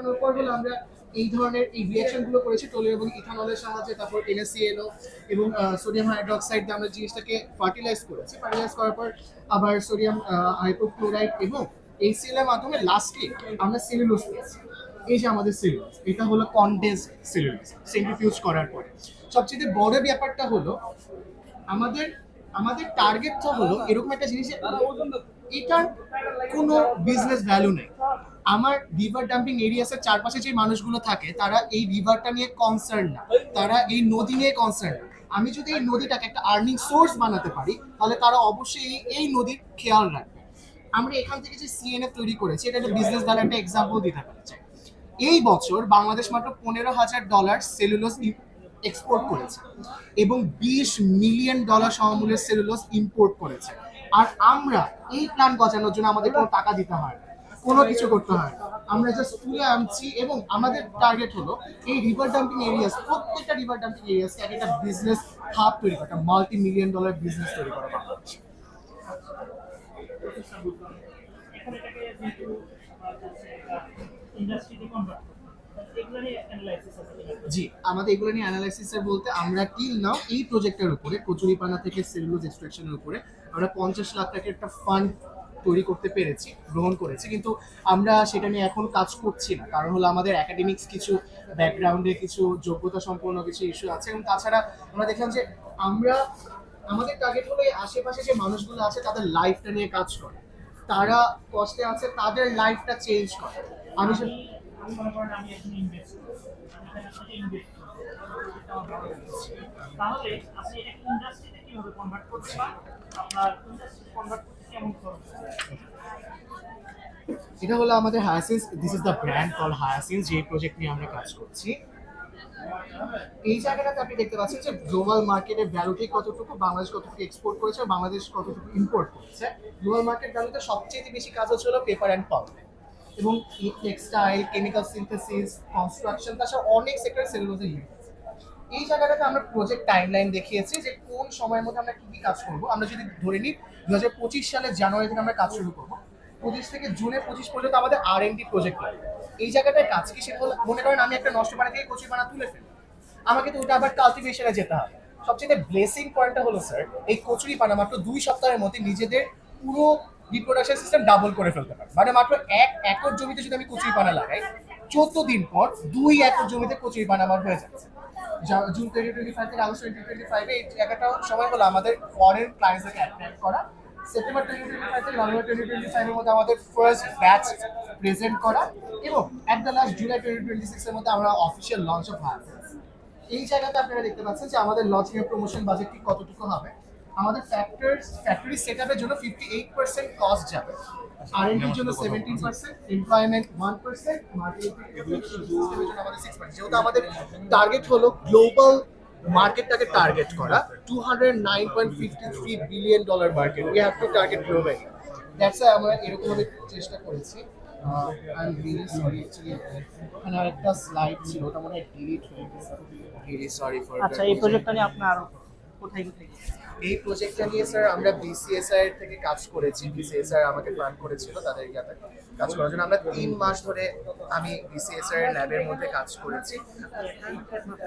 করানোর পর হলো আমরা এই ধরনের এই রিয়াকশনগুলো করেছি টোলের এবং ইথানলের সাহায্যে, তারপর এনএসিএলও এবং সোডিয়াম হাইড্রোক্সাইড দিয়ে আমরা জিনিসটাকে ফার্টিলাইজ করেছি। ফার্টিলাইজ করার পর আবার সোডিয়াম হাইপোক্লোরাইড এবং এইচসিএল এর মাধ্যমে লাস্টে আমরা সেলুলোজ পেয়েছি। এই যে আমাদের সেলুলোজ এটা হলো কনডেন্স সেলুলোজ সেন্ট্রিফিউজ করার পরে। সবচেয়ে বড় ব্যাপারটা হলো, আমাদের আমাদের টার্গেটটা হলো এরকম একটা জিনিস, এটার কোনো বিজনেস ভ্যালু নেই। আমার রিভার ডাম্পিং এরিয়াসের চারপাশে যে মানুষগুলো থাকে তারা এই রিভারটা নিয়ে কনসার্ন না। তারা এই নদী নিয়ে কনসার্ন না। আমি যদি এই নদীটাকে একটা আর্নিং সোর্স বানাতে পারি তাহলে তারা অবশ্যই এই নদীর খেয়াল রাখবে। আমরা এখান থেকে যে সিএনএফ তৈরি করেছি এটা একটা বিজনেস ভ্যালু একটা এক্সাম্পল দিতে পারি এই বছর বাংলাদেশ মাত্র পনেরো হাজার ডলার সেলুলোস এক্সপোর্ট করেছে এবং বিশ মিলিয়ন ডলার সমমূল্যের সেলুলোস ইম্পোর্ট করেছে। আর আমরা এই প্ল্যান গজানোর জন্য আমাদের কোনো টাকা দিতে হয় না, কোনো কিছু করতে হয় না। আমরা জাস্ট তুলে আনছি এবং আমাদের টার্গেট হলো এই রিভার ডাম্পিং এরিয়াস প্রত্যেকটা রিভার ডাম্পিং এরিয়াসকে এক একটা বিজনেস হাব তৈরি করা, একটা মাল্টি মিলিয়ন ডলার বিজনেস তৈরি করা বাংলাদেশে অ্যানালাইসিস জি, আমাদের এগুলো নিয়ে অ্যানালাইসিসের বলতে আমরা টিল নাও এই প্রজেক্টের উপরে, কচুরিপানা থেকে সেলুলোজ এক্সট্রাকশনের উপরে, আমরা পঞ্চাশ লাখ টাকার একটা ফান্ড তৈরি করতে পেরেছি, গ্রহণ করেছি। কিন্তু আমরা সেটা নিয়ে এখন কাজ করছি না। কারণ হলো আমাদের একাডেমিক্স কিছু ব্যাকগ্রাউন্ডে কিছু যোগ্যতা সম্পন্ন কিছু ইস্যু আছে এবং তাছাড়া আমরা দেখলাম যে আমরা, আমাদের টার্গেট হলো এই আশেপাশে যে মানুষগুলো আছে তাদের লাইফটা নিয়ে কাজ করে। তারা কষ্টে আছে, তাদের লাইফটা চেঞ্জ করে। আমি তাহলে আপনি ইন্ডাস্ট্রিতে কীভাবে কনভার্ট করতে পারেন? আপনার ইন্ডাস্ট্রিতে কনভার্ট এটা হলো আমাদের hyacinth this is the brand call hyacinth যে প্রজেক্ট নিয়ে আমরা কাজ করছি। এই জায়গাটাতে আপনি দেখতে পাচ্ছেন যে গ্লোবাল মার্কেটের ভ্যালুটি কতটুকু, বাংলাদেশ কতটুকু এক্সপোর্ট করেছে, বাংলাদেশ কতটুকু ইম্পোর্ট করেছে। গ্লোবাল মার্কেট ভ্যালুতে সবচেয়ে বেশি কাজ হচ্ছে হলো পেপার অ্যান্ড পাল্প এবং টেক্সটাইল কেমিক্যাল সিনথেসিস কনস্ট্রাকশন তাছাড়া অনেক সেক্টর সেলুলোজে ইউজ এই জায়গাটাতে আমরা প্রজেক্ট টাইমলাইন দেখিয়েছি যে কোন সময়ের মধ্যে আমরা কি কি কাজ করব। আমরা যদি ধরে নিই দু হাজার পঁচিশ সালের জানুয়ারি থেকে আমরা কাজ শুরু করব। পঁচিশ থেকে জুনে পঁচিশ পর্যন্ত আমাদের আর এন ডি প্রজেক্ট লাগবে এই জায়গাটায় কাজ কি সেটা হলো, মনে করেন আমি একটা নষ্ট পানা থেকে কচি পানা তুলে ফেলি। আমাকে তো ওটা আবার কাল্টিভেশনে যেতে হবে। সবচেয়ে ব্লেসিং পয়েন্টটা হলো স্যার এই কচুরি পানা মাত্র দুই সপ্তাহের মধ্যে নিজেদের পুরো রিপ্রোডাকশন সিস্টেম ডাবল করে ফেলতে পারে মানে মাত্র এক একর জমিতে যদি আমি কচুরি পানা লাগাই, চোদ্দ দিন পর দুই একর জমিতে কচুরি পানা আমার হয়ে যাচ্ছে। জুন টোয়েন্টি টোয়েন্টি ফাইভ থেকে আগস্ট টোয়েন্টি টোয়েন্টি ফাইভে এই জায়গাটা সময় হলো আমাদের ফরেন ক্লায়েন্টসকে অ্যাট্রাক্ট করা। সেপ্টেম্বর টোয়েন্টি টোয়েন্টি ফাইভ থেকে নভেম্বর টোয়েন্টি টোয়েন্টি ফাইভের মধ্যে আমাদের ফার্স্ট ব্যাচ প্রেজেন্ট করা এবং at the last July twenty twenty সিক্সের মধ্যে আমরা অফিসিয়াল লঞ্চ অফ হায়ার এই জায়গাতে আপনারা দেখতে পাচ্ছেন যে আমাদের লঞ্চিং এর প্রমোশন বাজেট কতটুকু হবে। আমাদের ফ্যাক্টরস ফ্যাক্টরি সেটআপের জন্য ফিফটি এইট পার্সেন্ট কস্ট যাবে। আর এর জন্য seventeen percent employment one percent যেহেতু আমাদের টার্গেট হলো গ্লোবাল মার্কেটটাকে টার্গেট করা two hundred nine point fifty three billion dollar market we have to target global that's আমরা এরকম ভাবে চেষ্টা করেছি। I am really sorry actually এখানে আরেকটা স্লাইড ছিল ওটা মনে হয় ডিলিট হয়ে গেছে। রিয়েলি সরি ফর আচ্ছা এই প্রজেক্টটা নিয়ে আপনার এই প্রজেক্টটা নিয়ে স্যার আমরা বিসিএসআই এর থেকে কাজ করেছি। বিসিএসআই আমাকে প্ল্যান করেছিল তাদের গ্যাপে কাজ করার জন্য। আমরা তিন মাস ধরে আমি বিসিএসআই এর ল্যাবের মধ্যে কাজ করেছি।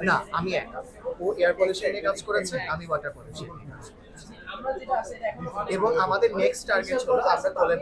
না, আমি একা। ও এয়ার পলিউশন কাজ করেছে, আমি ওয়াটার পলিউশন কাজ করেছি। এবং আমাদের নেক্সট টার্গেট হলো আমরা